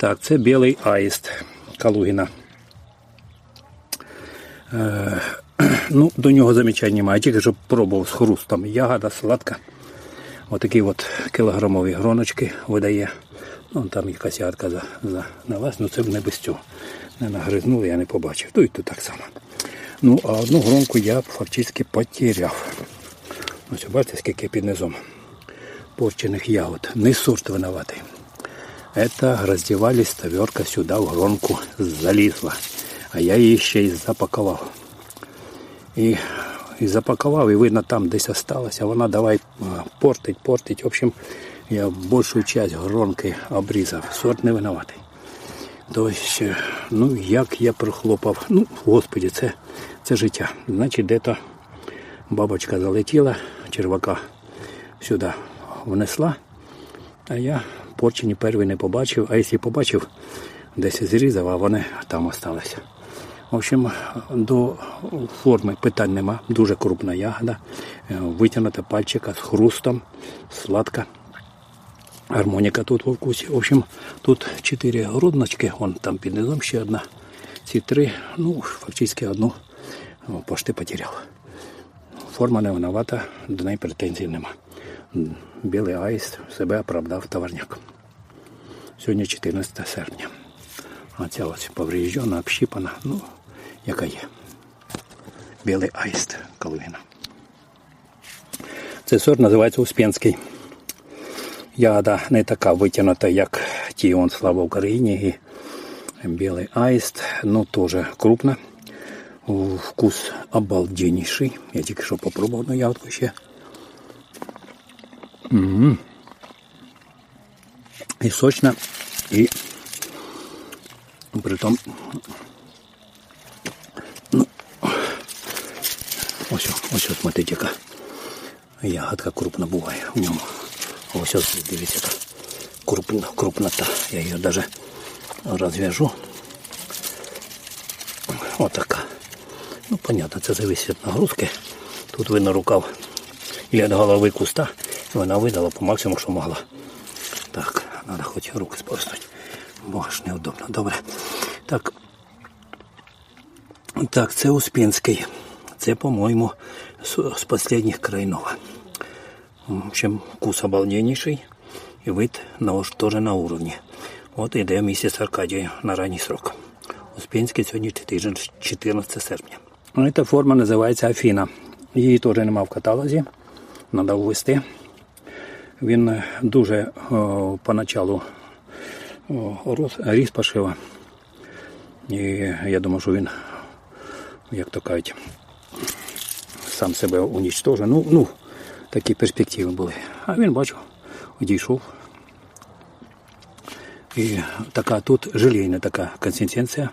Так, це білий аїст Калугіна. Е, ну, до нього замічань немає. Тільки що пробував з хрустом. Ягода сладка. Отакі от кілограмові гроночки видає. Ну, там якась ягодка за, за налазь, ну це б не без цього. Не нагризнули, я не побачив. Ну і тут так само. Ну, а одну гронку я фактично потеряв. Ось бачите, скільки під низом порчених ягод. Не сорт винуватий. Это раздевались, таверка сюда в гронку залізла. А я її ще й запакував. І, і запакував, і видно, там десь осталось, а вона давай портить, портить. В общем, я більшу часть гронки обрізав. Сорт не винуватий. Тобто, ну як я прохлопав. Ну, господі, це, це життя. Значить, де-то бабочка залетіла, червака сюди внесла, а я порчені перві не побачив, а якщо побачив, десь зрізав, а вони там осталися. В общем, до форми питань нема. Дуже крупна ягода, е, витягнута пальчика з хрустом, сладка. Гармоніка тут у вкусі. В общем, тут чотири грудночки, вон там під низом ще одна. Ці три, ну, фактично одну пошти потеряв. Форма не виновата, до неї претензій нема. Білий аїст себе оправдав товарняк. Сьогодні 14 серпня. А ця ось повріжджена, общіпана, ну, яка є. Білий аїст Калугіна. Цей сорт називається Успенський. Ягода не така витягнута, як ті он слава Україні і білий аїст, ну теж крупна. Вкус обалденніший. Я тільки що попробував одну ягодку ще. М-м. І сочна, і притом ну, ось, ось, смотрите, яка ягодка крупна буває в ньому. Ось ось, дивіться, крупна, крупнота. Я її навіть розв'яжу. Отака. Ну, понятно, це зависить від нагрузки. Тут видно рукав і від голови куста. Вона видала по максимуму, що могла. Так, треба хоч руки спростити. Бо ж неудобно. Добре. Так. Так, це Успенський. Це, по-моєму, з, з останніх крайнова. Общем, вкус обалденнейший. І вид на, теж на уровні. От іде місяць Аркадія на ранній срок. Успенський сьогодні 14 серпня. Ну, Ця форма називається Афіна. Її теж немає в каталозі. Треба ввести. Він дуже о, поначалу рос, ріс пошива. І я думаю, що він, як то кажуть, сам себе унічтожив. Ну, ну, такі перспективи були. А він бачу, одійшов. І така тут желейна така консистенція.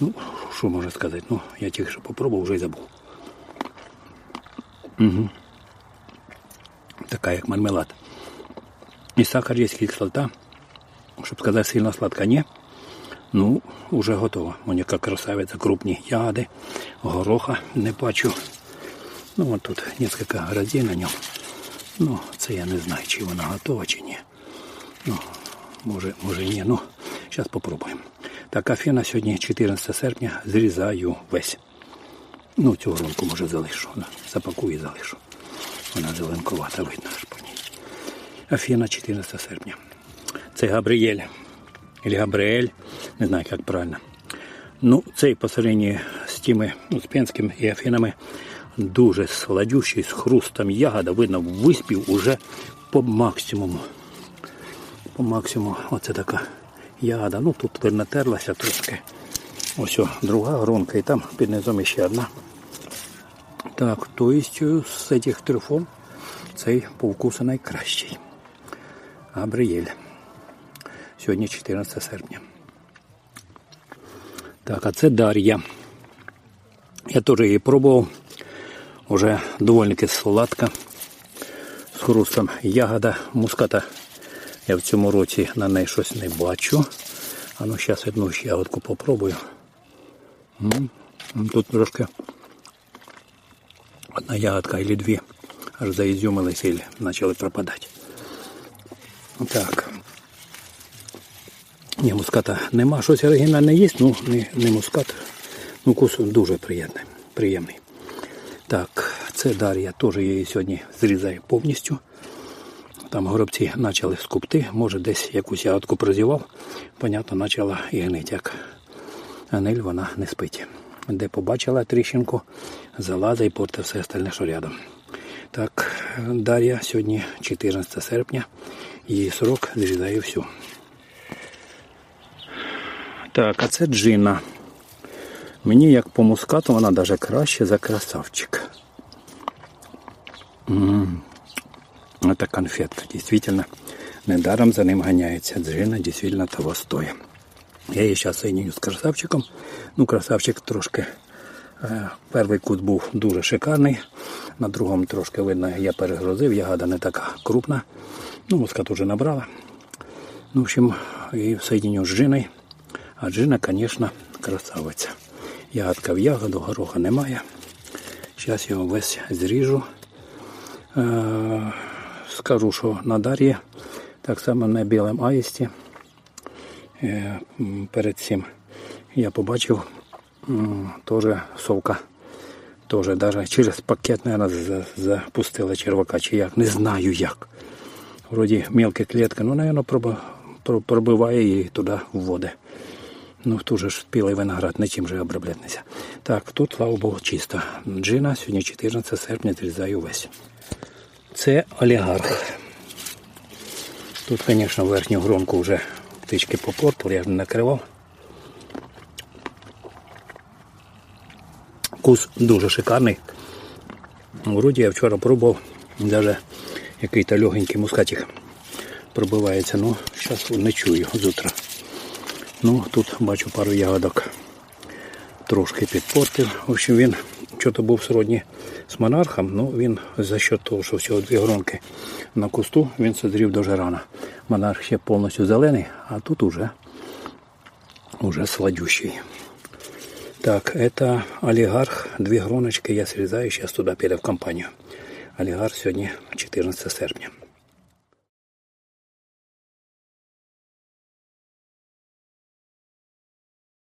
Ну, що можна сказати? Ну, я тільки що попробував, вже й забув. Угу. Така як мармелад. І сахар є кислота. Щоб сказати, сильно сладка, ні. Ну, вже готово. Моніка красавиця, крупні ягоди, гороха не бачу. Ну, от тут кілька грозей на ньому. Ну, це я не знаю, чи вона готова, чи ні. Ну, може, може ні. Ну, зараз попробуємо. Так, афіна сьогодні 14 серпня, зрізаю весь. Ну, цю гронку може залишу. Запакую і залишу. Вона зеленкувата, видно аж по ній. Афіна 14 серпня. Це Габріель. Или Габриель, не знаю, як правильно. Ну, цей по з тими Успенським і Афінами дуже сладючий, з хрустом ягода, видно, виспів уже по максимуму. По максимуму. Оце така ягода. Ну тут видно терлася трошки. Ось друга гронка і там під низом ще одна. Так, то есть з цих трьох цей по найкращий. Габріель. Сьогодні 14 серпня. Так, а це Дар'я. Я теж її пробував. Уже доволі сладка. З хрустом ягода муската. Я в цьому році на неї щось не бачу. А ну зараз одну ягодку попробую. Тут трошки одна ягодка або дві аж заізюмилися і почали пропадати. Так. Ні, муската нема. Щось оригінальне є, ну не, не мускат. Ну, вкус дуже приємний. приємний. Так, це Дар'я, теж її сьогодні зрізаю повністю. Там горобці почали скупти, може десь якусь ягодку прозівав. Понятно, почала і гнить, як анель вона не спить. Де побачила тріщинку, залазить і порте все остальне, що рядом. Так, Дар'я сьогодні 14 серпня, її срок зрізаю всю. Так, а це джина. Мені як по мускату вона навіть краще за красавчик. Это конфетка, действительно. Недаром за ним гоняется. Джина действительно того стоит. Я її зараз соединю з красавчиком. Ну, красавчик трошки. Е, перший кут був дуже шикарний. На другому трошки видно, я перегрузив, ягода не така крупна. Ну, мускат уже набрала. Ну, в общем, і соединю з джиною. А джина, звісно, красавиця. Ягодка в ягоду, гороха немає. Зараз його весь зріжу. Е, скажу, що на Дар'ї, так само на білому аїсті. Е, Перед цим я побачив теж совка. Теж даже через пакет, наверное, запустила червака, чи як, не знаю як. Вроді мелка клітка, ну, про- пробиває її туди вводи. Ну, тут же ж спілий виноград, нічим же обробляти нельзя. Так, тут, слава Богу, чисто. Джина, сьогодні 14 серпня, зрізаю весь. Це олігарх. Тут, звісно, верхню гронку вже птички попортили, я ж не накривав. Вкус дуже шикарний. Вроді я вчора пробував, навіть який-то легенький мускатик пробивається, ну, зараз не чую з. Ну, тут бачу пару ягодок. Трошки підпортив. В общем, він що-то був сродні з монархом, ну він за счет того, що всього дві гронки на кусту, він созрів дуже рано. Монарх ще повністю зелений, а тут уже, уже сладющий. Так, это олигарх, Дві гроночки я срізаю, зараз туди піде в компанію. Олігарх сьогодні 14 серпня.